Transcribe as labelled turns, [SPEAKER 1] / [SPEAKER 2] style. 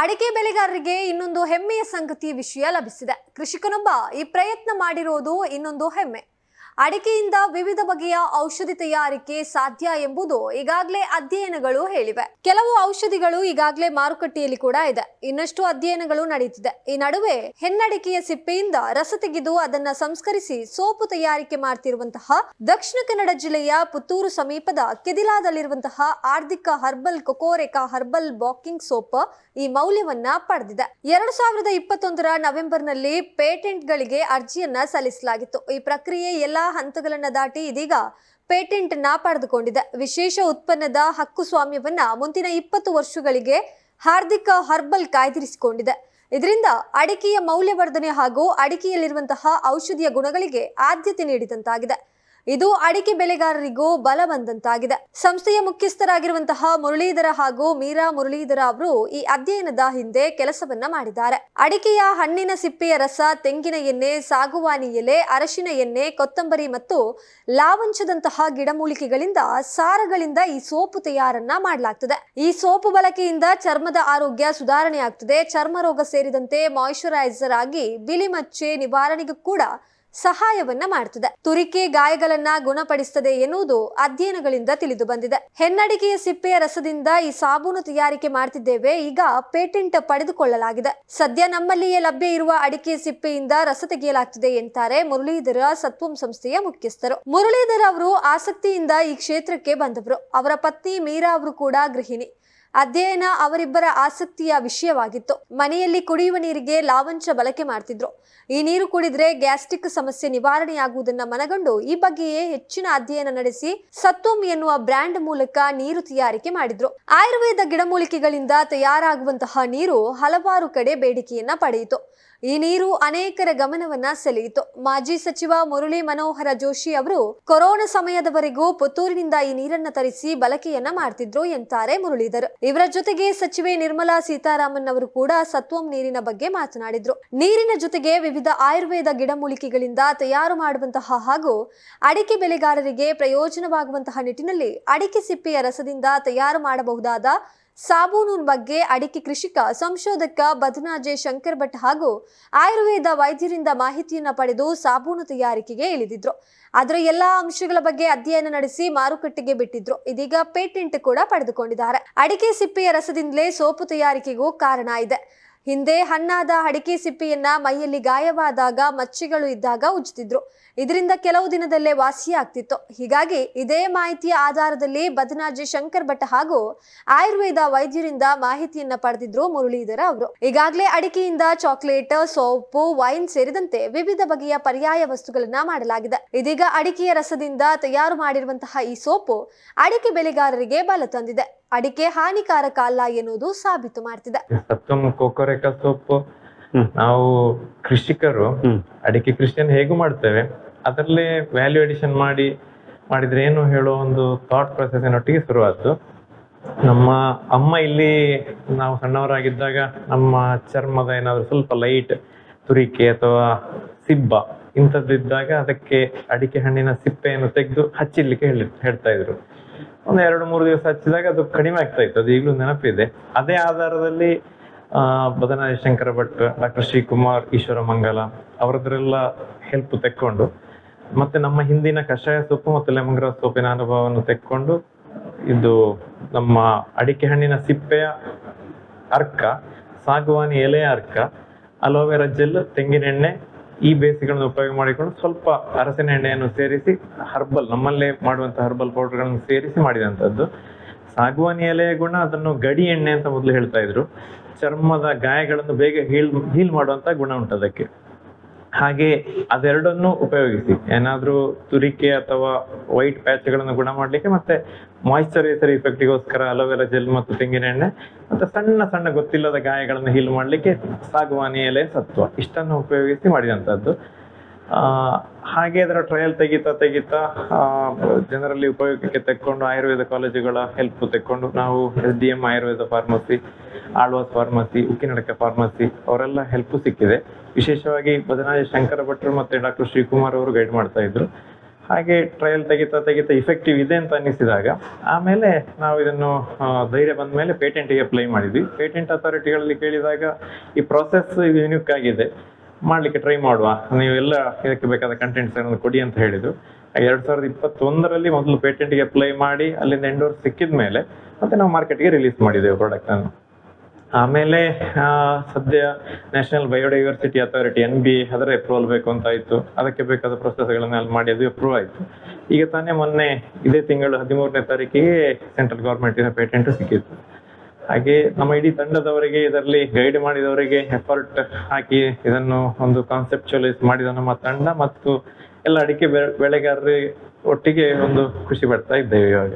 [SPEAKER 1] ಅಡಿಕೆ ಬೆಳೆಗಾರರಿಗೆ ಇನ್ನೊಂದು ಹೆಮ್ಮೆಯ ಸಂಗತಿ ವಿಷಯ ಲಭಿಸಿದೆ. ಕೃಷಿಕನೊಬ್ಬ ಈ ಪ್ರಯತ್ನ ಮಾಡಿರೋದು ಇನ್ನೊಂದು ಹೆಮ್ಮೆ. ಅಡಿಕೆಯಿಂದ ವಿವಿಧ ಬಗೆಯ ಔಷಧಿ ತಯಾರಿಕೆ ಸಾಧ್ಯ ಎಂಬುದು ಈಗಾಗಲೇ ಅಧ್ಯಯನಗಳು ಹೇಳಿವೆ. ಕೆಲವು ಔಷಧಿಗಳು ಈಗಾಗಲೇ ಮಾರುಕಟ್ಟೆಯಲ್ಲಿ ಕೂಡ ಇದೆ. ಇನ್ನಷ್ಟು ಅಧ್ಯಯನಗಳು ನಡೀತಿದೆ ಈ ನಡುವೆ ಹೆಣ್ಣಡಿಕೆಯ ಸಿಪ್ಪೆಯಿಂದ ರಸ ತೆಗೆದು ಅದನ್ನ ಸಂಸ್ಕರಿಸಿ ಸೋಪು ತಯಾರಿಕೆ ಮಾಡ್ತಿರುವಂತಹ ದಕ್ಷಿಣ ಕನ್ನಡ ಜಿಲ್ಲೆಯ ಪುತ್ತೂರು ಸಮೀಪದ ಕೆದಿಲಾದಲ್ಲಿರುವಂತಹ ಆರ್ಧಿಕ ಹರ್ಬಲ್ ಕೊಕೋರೆಕಾ ಹರ್ಬಲ್ ಬಾಕಿಂಗ್ ಸೋಪ್ ಈ ಮೌಲ್ಯವನ್ನ ಪಡೆದಿದೆ. ಎರಡು ಸಾವಿರದ ಇಪ್ಪತ್ತೊಂದರ ನವೆಂಬರ್ನಲ್ಲಿ ಪೇಟೆಂಟ್ಗಳಿಗೆ ಅರ್ಜಿಯನ್ನ ಸಲ್ಲಿಸಲಾಗಿತ್ತು. ಈ ಪ್ರಕ್ರಿಯೆ ಎಲ್ಲಾ ಹಂತಗಳನ್ನ ದಾಟಿ ಇದೀಗ ಪೇಟೆಂಟ್ನ ಪಡೆದುಕೊಂಡಿದೆ. ವಿಶೇಷ ಉತ್ಪನ್ನದ ಹಕ್ಕು ಸ್ವಾಮ್ಯವನ್ನ ಮುಂದಿನ ಇಪ್ಪತ್ತು ವರ್ಷಗಳಿಗೆ ಹಾರ್ದಿಕ ಹರ್ಬಲ್ ಕಾಯ್ದಿರಿಸಿಕೊಂಡಿದೆ. ಇದರಿಂದ ಅಡಿಕೆಯ ಮೌಲ್ಯವರ್ಧನೆ ಹಾಗೂ ಅಡಿಕೆಯಲ್ಲಿರುವಂತಹ ಔಷಧಿಯ ಗುಣಗಳಿಗೆ ಆದ್ಯತೆ ನೀಡಿದಂತಾಗಿದೆ. ಇದು ಅಡಿಕೆ ಬೆಳೆಗಾರರಿಗೂ ಬಲ ಬಂದಂತಾಗಿದೆ. ಸಂಸ್ಥೆಯ ಮುಖ್ಯಸ್ಥರಾಗಿರುವಂತಹ ಮುರಳೀಧರ ಹಾಗೂ ಮೀರಾ ಮುರಳೀಧರ ಅವರು ಈ ಅಧ್ಯಯನದ ಹಿಂದೆ ಕೆಲಸವನ್ನ ಮಾಡಿದ್ದಾರೆ. ಅಡಿಕೆಯ ಹಣ್ಣಿನ ಸಿಪ್ಪೆಯ ರಸ, ತೆಂಗಿನ ಎಣ್ಣೆ, ಸಾಗುವಾನಿ ಎಲೆ, ಅರಶಿನ ಎಣ್ಣೆ, ಕೊತ್ತಂಬರಿ ಮತ್ತು ಲಾವಂಚದಂತಹ ಗಿಡಮೂಲಿಕೆಗಳಿಂದ ಸಾರಗಳಿಂದ ಈ ಸೋಪು ತಯಾರನ್ನ ಮಾಡಲಾಗ್ತದೆ. ಈ ಸೋಪು ಬಳಕೆಯಿಂದ ಚರ್ಮದ ಆರೋಗ್ಯ ಸುಧಾರಣೆ ಆಗ್ತದೆ. ಚರ್ಮ ರೋಗ ಸೇರಿದಂತೆ ಮಾಯಿಶ್ಚರೈಸರ್ ಆಗಿ ಬಿಳಿ ಮಚ್ಚೆ ನಿವಾರಣೆಗೂ ಕೂಡ ಸಹಾಯವನ್ನ ಮಾಡ್ತದೆ. ತುರಿಕೆ ಗಾಯಗಳನ್ನ ಗುಣಪಡಿಸ್ತದೆ ಎನ್ನುವುದು ಅಧ್ಯಯನಗಳಿಂದ ತಿಳಿದು ಬಂದಿದೆ. ಹೆನ್ನಡಿಕೆಯ ಸಿಪ್ಪೆಯ ರಸದಿಂದ ಈ ಸಾಬೂನು ತಯಾರಿಕೆ ಮಾಡ್ತಿದ್ದೇವೆ. ಈಗ ಪೇಟೆಂಟ್ ಪಡೆದುಕೊಳ್ಳಲಾಗಿದೆ. ಸದ್ಯ ನಮ್ಮಲ್ಲಿಯೇ ಲಭ್ಯ ಇರುವ ಅಡಿಕೆ ಸಿಪ್ಪೆಯಿಂದ ರಸ ತೆಗೆಯಲಾಗ್ತಿದೆ ಎಂತಾರೆ ಮುರಳೀಧರ ಸತ್ವಂ ಸಂಸ್ಥೆಯ ಮುಖ್ಯಸ್ಥರು. ಮುರಳೀಧರ್ ಅವರು ಆಸಕ್ತಿಯಿಂದ ಈ ಕ್ಷೇತ್ರಕ್ಕೆ ಬಂದವರು. ಅವರ ಪತ್ನಿ ಮೀರಾ ಅವರು ಕೂಡ ಗೃಹಿಣಿ. ಅಧ್ಯಯನ ಅವರಿಬ್ಬರ ಆಸಕ್ತಿಯ ವಿಷಯವಾಗಿತ್ತು. ಮನೆಯಲ್ಲಿ ಕುಡಿಯುವ ನೀರಿಗೆ ಲಾವಂಚ ಬಳಕೆ ಮಾಡ್ತಿದ್ರು. ಈ ನೀರು ಕುಡಿದ್ರೆ ಗ್ಯಾಸ್ಟ್ರಿಕ್ ಸಮಸ್ಯೆ ನಿವಾರಣೆಯಾಗುವುದನ್ನು ಮನಗಂಡು ಈ ಬಗ್ಗೆಯೇ ಹೆಚ್ಚಿನ ಅಧ್ಯಯನ ನಡೆಸಿ ಸತ್ತೋಮ್ ಎನ್ನುವ ಬ್ರ್ಯಾಂಡ್ ಮೂಲಕ ನೀರು ತಯಾರಿಕೆ ಮಾಡಿದ್ರು. ಆಯುರ್ವೇದ ಗಿಡಮೂಲಿಕೆಗಳಿಂದ ತಯಾರಾಗುವಂತಹ ನೀರು ಹಲವಾರು ಕಡೆ ಬೇಡಿಕೆಯನ್ನ ಪಡೆಯಿತು. ಈ ನೀರು ಅನೇಕರ ಗಮನವನ್ನ ಸೆಳೆಯಿತು. ಮಾಜಿ ಸಚಿವ ಮುರಳಿ ಮನೋಹರ ಜೋಶಿ ಅವರು, ಕೊರೋನಾ ಸಮಯದವರೆಗೂ ಪುತ್ತೂರಿನಿಂದ ಈ ನೀರನ್ನ ತರಿಸಿ ಬಳಕೆಯನ್ನ ಮಾಡ್ತಿದ್ರು ಎಂತಾರೆ ಮುರಳೀಧರ್. ಇವರ ಜೊತೆಗೆ ಸಚಿವೆ ನಿರ್ಮಲಾ ಸೀತಾರಾಮನ್ ಅವರು ಕೂಡ ಸತ್ವಂ ನೀರಿನ ಬಗ್ಗೆ ಮಾತನಾಡಿದ್ರು. ನೀರಿನ ಜೊತೆಗೆ ವಿವಿಧ ಆಯುರ್ವೇದ ಗಿಡಮೂಲಿಕೆಗಳಿಂದ ತಯಾರು ಮಾಡುವಂತಹ ಹಾಗೂ ಅಡಿಕೆ ಬೆಳೆಗಾರರಿಗೆ ಪ್ರಯೋಜನವಾಗುವಂತಹ ನಿಟ್ಟಿನಲ್ಲಿ ಅಡಿಕೆ ಸಿಪ್ಪೆಯ ರಸದಿಂದ ತಯಾರು ಮಾಡಬಹುದಾದ ಸಾಬೂನು ಬಗ್ಗೆ ಅಡಿಕೆ ಕೃಷಿಕ, ಸಂಶೋಧಕ ಬದನಾಜೆ ಶಂಕರ್ ಭಟ್ ಹಾಗೂ ಆಯುರ್ವೇದ ವೈದ್ಯರಿಂದ ಮಾಹಿತಿಯನ್ನು ಪಡೆದು ಸಾಬೂನು ತಯಾರಿಕೆಗೆ ಇಳಿದಿದ್ರು. ಅದರ ಎಲ್ಲಾ ಅಂಶಗಳ ಬಗ್ಗೆ ಅಧ್ಯಯನ ನಡೆಸಿ ಮಾರುಕಟ್ಟೆಗೆ ಬಿಟ್ಟಿದ್ರು. ಇದೀಗ ಪೇಟೆಂಟ್ ಕೂಡ ಪಡೆದುಕೊಂಡಿದ್ದಾರೆ. ಅಡಿಕೆ ಸಿಪ್ಪೆಯ ರಸದಿಂದಲೇ ಸೋಪು ತಯಾರಿಕೆಗೂ ಕಾರಣ ಇದೆ. ಹಿಂದೆ ಹಣ್ಣಾದ ಅಡಿಕೆ ಸಿಪ್ಪೆಯನ್ನ ಮೈಯಲ್ಲಿ ಗಾಯವಾದಾಗ ಮಚ್ಚಿಗಳು ಇದ್ದಾಗ ಉಜ್ತಿದ್ರು. ಇದರಿಂದ ಕೆಲವು ದಿನದಲ್ಲೇ ವಾಸಿಯಾಗ್ತಿತ್ತು ಹೀಗಾಗಿ ಇದೇ ಮಾಹಿತಿಯ ಆಧಾರದಲ್ಲಿ ಬದನಾಜಿ ಶಂಕರ್ ಭಟ್ ಹಾಗೂ ಆಯುರ್ವೇದ ವೈದ್ಯರಿಂದ ಮಾಹಿತಿಯನ್ನ ಪಡೆದಿದ್ರು ಮುರಳೀಧರ ಅವರು. ಈಗಾಗಲೇ ಅಡಿಕೆಯಿಂದ ಚಾಕ್ಲೇಟ್, ಸೋಪು, ವೈನ್ ಸೇರಿದಂತೆ ವಿವಿಧ ಬಗೆಯ ಪರ್ಯಾಯ ವಸ್ತುಗಳನ್ನ ಮಾಡಲಾಗಿದೆ. ಇದೀಗ ಅಡಿಕೆಯ ರಸದಿಂದ ತಯಾರು ಮಾಡಿರುವಂತಹ ಈ ಸೋಪು ಅಡಿಕೆ ಬೆಳೆಗಾರರಿಗೆ ಬಲ ತಂದಿದೆ. ಅಡಿಕೆ ಹಾನಿಕಾರಕ ಅಲ್ಲ ಎನ್ನುವುದು ಸಾಬೀತು ಮಾಡ್ತಿದೆ.
[SPEAKER 2] ಸತ್ತಮ್ ಕೊಕೊರೆಕ ಸೊಪ್ಪು. ನಾವು ಕೃಷಿಕರು ಅಡಿಕೆ ಕೃಷಿಯನ್ನು ಹೇಗೂ ಮಾಡ್ತೇವೆ? ಅದರಲ್ಲೇ ವ್ಯಾಲ್ಯೂ ಅಡಿಷನ್ ಮಾಡಿ ಮಾಡಿದ್ರೆ ಏನು ಹೇಳೋ ಒಂದು ಥಾಟ್ ಪ್ರೊಸೆಸ್ಸಿನೊಟ್ಟಿಗೆ ಶುರುವಾಯ್ತು. ನಮ್ಮ ಅಮ್ಮ ಇಲ್ಲಿ ನಾವು ಸಣ್ಣವರಾಗಿದ್ದಾಗ ನಮ್ಮ ಚರ್ಮದ ಏನಾದರೂ ಸ್ವಲ್ಪ ಲೈಟ್ ತುರಿಕೆ ಅಥವಾ ಸಿಬ್ಬ ಇಂಥದ್ದಿದ್ದಾಗ ಅದಕ್ಕೆ ಅಡಿಕೆ ಹಣ್ಣಿನ ಸಿಪ್ಪೆಯನ್ನು ತೆಗೆದು ಹಚ್ಚಿಡ್ಲಿಕ್ಕೆ ಹೇಳಿ ಹೇಳ್ತಾ ಇದ್ರು. ಒಂದು ಎರಡು ಮೂರು ದಿವಸ ಹಚ್ಚಿದಾಗ ಅದು ಕಡಿಮೆ ಆಗ್ತಾ ಇತ್ತು. ಅದು ಈಗಲೂ ನೆನಪಿದೆ. ಅದೇ ಆಧಾರದಲ್ಲಿ ಬದನಾಯ ಶಂಕರ ಭಟ್, ಡಾಕ್ಟರ್ ಶ್ರೀಕುಮಾರ್, ಈಶ್ವರ ಮಂಗಲ ಅವರದ್ರೆಲ್ಲ ಹೆಲ್ಪ್ ತೆಕ್ಕೊಂಡು, ಮತ್ತೆ ನಮ್ಮ ಹಿಂದಿನ ಕಷಾಯ ಸೊಪ್ಪು ಮತ್ತು ಲೆಮನ್ ಗ್ರಾಸ್ ಸೊಪ್ಪಿನ ಅನುಭವವನ್ನು ತೆಕ್ಕೊಂಡು, ಇದು ನಮ್ಮ ಅಡಿಕೆ ಹಣ್ಣಿನ ಸಿಪ್ಪೆಯ ಅರ್ಕ, ಸಾಗುವಾನಿ ಎಲೆಯ ಅರ್ಕ, ಅಲೋವೆರಾ ಜೆಲ್, ತೆಂಗಿನೆಣ್ಣೆ ಈ ಬೇಸಿಗೆಗಳನ್ನ ಉಪಯೋಗ ಮಾಡಿಕೊಂಡು ಸ್ವಲ್ಪ ಅರಸಿನ ಎಣ್ಣೆಯನ್ನು ಸೇರಿಸಿ ಹರ್ಬಲ್ ನಮ್ಮಲ್ಲೇ ಮಾಡುವಂತಹ ಹರ್ಬಲ್ ಪೌಡರ್ಗಳನ್ನು ಸೇರಿಸಿ ಮಾಡಿದಂಥದ್ದು ಸಾಗುವಾನಿ ಎಲೆಯ ಗುಣ ಅದನ್ನು ಗಡಿ ಎಣ್ಣೆ ಅಂತ ಮೊದಲು ಹೇಳ್ತಾ ಇದ್ರು. ಚರ್ಮದ ಗಾಯಗಳನ್ನು ಬೇಗ ಹೀಲ್ ಹೀಲ್ ಮಾಡುವಂತಹ ಗುಣ ಉಂಟು ಅದಕ್ಕೆ. ಹಾಗೆ ಅದೆರಡನ್ನು ಉಪಯೋಗಿಸಿ. ಏನಾದರೂ ತುರಿಕೆ ಅಥವಾ ವೈಟ್ ಪ್ಯಾಚ್ಗಳನ್ನು ಗುಣ ಮಾಡಲಿಕ್ಕೆ ಮತ್ತೆ ಮಾಯಿಶ್ಚರೈಸರ್ ಇಫೆಕ್ಟಿಗೋಸ್ಕರ ಅಲೋವೆರಾ ಜೆಲ್ ಮತ್ತು ತೆಂಗಿನ ಎಣ್ಣೆ ಮತ್ತೆ ಸಣ್ಣ ಸಣ್ಣ ಗೊತ್ತಿಲ್ಲದ ಗಾಯಗಳನ್ನು ಹೀಲ್ ಮಾಡಲಿಕ್ಕೆ ಸಾಗುವಾನಿ ಎಲೆ ಸತ್ವ ಇಷ್ಟನ್ನು ಉಪಯೋಗಿಸಿ ಮಾಡಿದಂಥದ್ದು ಹಾಗೆ ಅದರ ಟ್ರಯಲ್ ತೆಗಿತಾ ತೆಗಿತಾ ಜನರಲ್ಲಿ ಉಪಯೋಗಕ್ಕೆ ತೆಕ್ಕೊಂಡು ಆಯುರ್ವೇದ ಕಾಲೇಜುಗಳ ಹೆಲ್ಪ್ ತೆಕ್ಕೊಂಡು ನಾವು S D M Ayurveda pharmacy Alvas pharmacy Ukkinadka pharmacy ಅವರೆಲ್ಲ ಹೆಲ್ಪ್ ಸಿಕ್ಕಿದೆ. ವಿಶೇಷವಾಗಿ ಬದನಾಜ ಶಂಕರ ಭಟ್ರು ಮತ್ತೆ ಡಾಕ್ಟರ್ ಶ್ರೀಕುಮಾರ್ ಅವರು ಗೈಡ್ ಮಾಡ್ತಾ ಇದ್ರು. ಹಾಗೆ ಟ್ರಯಲ್ ತೆಗಿತಾ ತೆಗಿತಾ ಇಫೆಕ್ಟಿವ್ ಇದೆ ಅಂತ ಅನ್ನಿಸಿದಾಗ, ಆಮೇಲೆ ನಾವು ಇದನ್ನು ಧೈರ್ಯ ಬಂದ ಮೇಲೆ ಪೇಟೆಂಟಿಗೆ ಅಪ್ಲೈ ಮಾಡಿದ್ವಿ. ಪೇಟೆಂಟ್ ಅಥಾರಿಟಿಗಳಲ್ಲಿ ಕೇಳಿದಾಗ ಈ ಪ್ರಾಸೆಸ್ ಯುನಿಕ್ ಆಗಿದೆ. ಮಾಡಲಿಕ್ಕೆ ಟ್ರೈ ಮಾಡುವ. ನೀವು ಎಲ್ಲ ಇದಕ್ಕೆ ಬೇಕಾದ ಕಂಟೆಂಟ್ಸ್ ಏನಾದ್ರು ಕೊಡಿ ಅಂತ ಹೇಳಿದ್ರು. ಎರಡು ಸಾವಿರದ ಇಪ್ಪತ್ತೊಂದರಲ್ಲಿ ಮೊದಲು ಪೇಟೆಂಟ್ಗೆ ಅಪ್ಲೈ ಮಾಡಿ, ಅಲ್ಲಿಂದ ಎಂಡೋರ್ ಸಿಕ್ಕಿದ ಮೇಲೆ ಮತ್ತೆ ನಾವು ಮಾರ್ಕೆಟ್ಗೆ ರಿಲೀಸ್ ಮಾಡಿದ್ದೇವೆ ಪ್ರಾಡಕ್ಟ್ ಅನ್ನು. ಆಮೇಲೆ ಸದ್ಯ national biodiversity authority N B ಅದರ ಅಪ್ರೂವಲ್ ಬೇಕು ಅಂತ ಆಯ್ತು. ಅದಕ್ಕೆ ಬೇಕಾದ ಪ್ರೊಸೆಸ್ಗಳನ್ನೆಲ್ಲ ಮಾಡಿ ಅದು ಅಪ್ರೂವ್ ಆಯ್ತು. ಈಗ ತಾನೇ ಮೊನ್ನೆ ಇದೇ ತಿಂಗಳು ಹದಿಮೂರನೇ ತಾರೀಕಿಗೆ ಸೆಂಟ್ರಲ್ ಗೌರ್ಮೆಂಟಿನ ಪೇಟೆಂಟ್ ಸಿಕ್ಕಿತ್ತು. ಹಾಗೆ ನಮ್ಮ ಇಡೀ ತಂಡದವರಿಗೆ ಇದರಲ್ಲಿ ಗೈಡ್ ಮಾಡಿದವರಿಗೆ ಎಫರ್ಟ್ ಹಾಕಿ ಇದನ್ನು ಒಂದು ಕಾನ್ಸೆಪ್ಚುಲೈಸ್ ಮಾಡಿದ ನಮ್ಮ ತಂಡ ಮತ್ತು ಎಲ್ಲ ಅಡಿಕೆ ಬೆಳೆಗಾರರಿಗೆ ಬೆಳೆಗಾರರು ಒಟ್ಟಿಗೆ ಒಂದು ಖುಷಿ ಪಡ್ತಾ ಇದ್ದೇವೆ ಇವಾಗ.